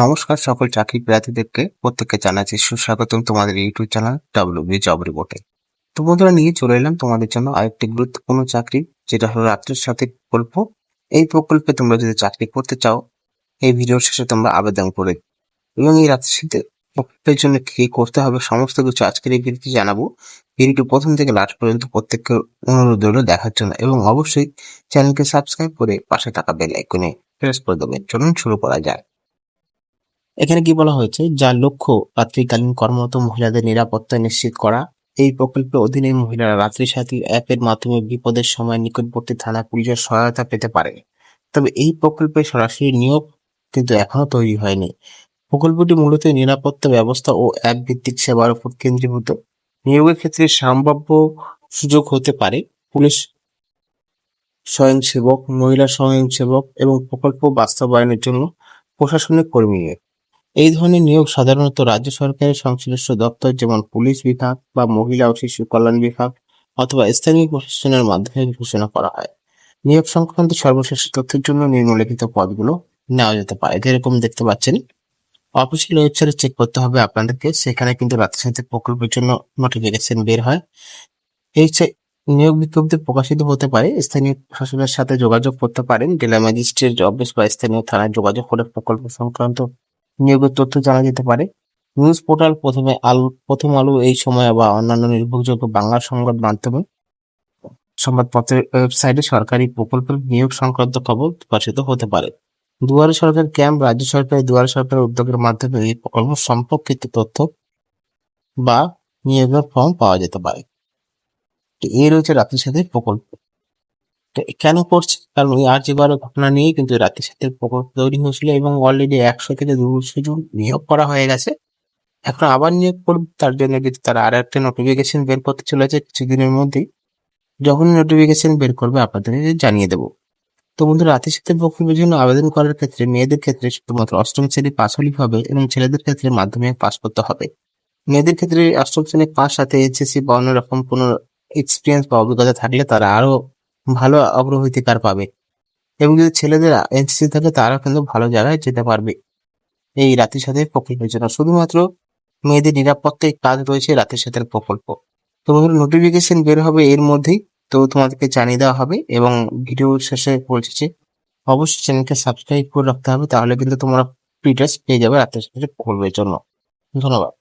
নমস্কার সকল চাকরি প্রার্থীদেরকে, প্রত্যেককে জানাচ্ছি সুস্বাগতম তোমাদের YouTube channel W B job রিপোর্টে তো বন্ধুরা, নিয়ে চলে এলাম তোমাদের জন্য আরেকটি গুরুত্বপূর্ণ চাকরি, যেটা হলো রাত্রের সাথে প্রকল্প। এই প্রকল্পে তোমরা যদি চাকরি করতে চাও, এই ভিডিওর শেষে তোমরা আবেদন করে এবং এই রাত্রের সাথে প্রকল্পের জন্য কি করতে হবে, সমস্ত কিছু আজকের এই ভিডিওতে জানাব। ভিডিওটি প্রথম থেকে লাস্ট পর্যন্ত প্রত্যেককে অনুরোধ রইল দেখার জন্য এবং অবশ্যই চ্যানেলকে সাবস্ক্রাইব করে পাশে থাকা বেল আইকনে প্রেস করে দেবেন। চলুন শুরু করা যায় এখানে কি বলা হয়েছে? যার লক্ষ্য রাত্রিকালীন কর্মরত মহিলাদের নিরাপত্তা নিশ্চিত করা। এই প্রকল্পের অধীনে মহিলারা রাত্রি সাথী অ্যাপের মাধ্যমে বিপদের সময় নিকটবর্তী থানা পুলিশের সহায়তা পেতে পারে। তবে এই প্রকল্পে সরাসরি নিয়োগ কিন্তু এখনও তৈরি হয়নি। প্রকল্পটি মূলত নিরাপত্তা ব্যবস্থা ও অ্যাপ ভিত্তিক সেবার উপর কেন্দ্রীভূত। নিয়োগের ক্ষেত্রে সম্ভাব্য সুযোগ হতে পারে। পুলিশ স্বয়ংসেবক, মহিলা স্বয়ংসেবক এবং প্রকল্প বাস্তবায়নের জন্য প্রশাসনিক কর্মী নিয়োগ। এই ধরনের নিয়োগ সাধারণত রাজ্য সরকারের সংশ্লিষ্ট দপ্তর, যেমন পুলিশ বিভাগ বা মহিলা ও শিশু কল্যাণ বিভাগ অথবা স্থানীয় প্রশাসনের মাধ্যমে ঘোষণা করা হয়। নিয়োগ সংক্রান্ত সর্বশেষ তথ্যের জন্য নিম্নলিখিত পদগুলো নেওয়া যেতে পারে। যেরকম দেখতে পাচ্ছেন অফিসিয়াল ওয়েবসাইটে চেক করতে হবে আপনাদেরকে। সেখানে কিন্তু রাতের সাথে প্রকল্পের জন্য নোটিফিকেশন বের হয়। এই নিয়োগ বিজ্ঞপ্তি প্রকাশিত হতে পারে, স্থানীয় প্রশাসনের সাথে যোগাযোগ করতে পারেন। জেলা ম্যাজিস্ট্রেট, অফিস বা স্থানীয় থানায় যোগাযোগ করে প্রকল্প সংক্রান্ত নিয়োগের তথ্য জানা যেতে পারে। নিউজ পোর্টাল প্রথমে আলু, প্রথম আলু এই সময় বা অন্যান্য নির্ভরযোগ্য বাংলা সংবাদ মাধ্যমে সংবাদপত্রের ওয়েবসাইটে সরকারি প্রকল্পের নিয়োগ সংক্রান্ত খবর প্রকাশিত হতে পারে। দুয়ারে সরকার ক্যাম্প, রাজ্য সরকারের দুয়ারে সরকারের উদ্যোগের মাধ্যমে এই প্রকল্প সম্পর্কিত তথ্য বা নিয়োগের ফর্ম পাওয়া যেতে পারে। এই রয়েছে রাতের সাথে প্রকল্প। কেন করছে? কারণ ওই আর যে ঘটনা নিয়েই কিন্তু রাতের সাথে প্রকল্প তৈরি হয়েছিল এবং অলরেডি একশো থেকে দুশো জন নিয়োগ করা হয়ে গেছে। এখন আবার নিয়োগ করবে, তার জন্য কিন্তু তারা আর একটা নোটিফিকেশন বের করতে চলেছে কিছুদিনের মধ্যেই। যখন নোটিফিকেশন বের করবে, আপনাদের জানিয়ে দেবো। তো বন্ধু রাতের সাথে প্রকল্পের জন্য আবেদন করার ক্ষেত্রে মেয়েদের ক্ষেত্রে শুধুমাত্র অষ্টম শ্রেণি পাস হলেই হবে এবং ছেলেদের ক্ষেত্রে মাধ্যমিক পাস করতে হবে। মেয়েদের ক্ষেত্রে অষ্টম শ্রেণি পাস সাথে এইচএসসি বা অন্যরকম কোনো এক্সপিরিয়েন্স বা অভিজ্ঞতা থাকলে তারা আরও ভালো অগ্রগতিকার পাবে। এবং যদি ছেলেদের এনসিসি থাকে তারা কিন্তু ভালো জায়গায় যেতে পারবে এই রাতের সাথে প্রকল্পের জন্য। শুধুমাত্র মেয়েদের নিরাপত্তায় কাজ রয়েছে রাতের সাথে প্রকল্প। তো বন্ধুরা নোটিফিকেশন বের হবে এর মধ্যেই। তো তোমাদেরকে জানিয়ে দেওয়া হবে এবং ভিডিও শেষে বলছি অবশ্যই চ্যানেলকে সাবস্ক্রাইব করে রাখতে হবে, তাহলে কিন্তু তোমরা ডিটেলস পেয়ে যাবে রাতের সাথে প্রকল্পের জন্য। ধন্যবাদ।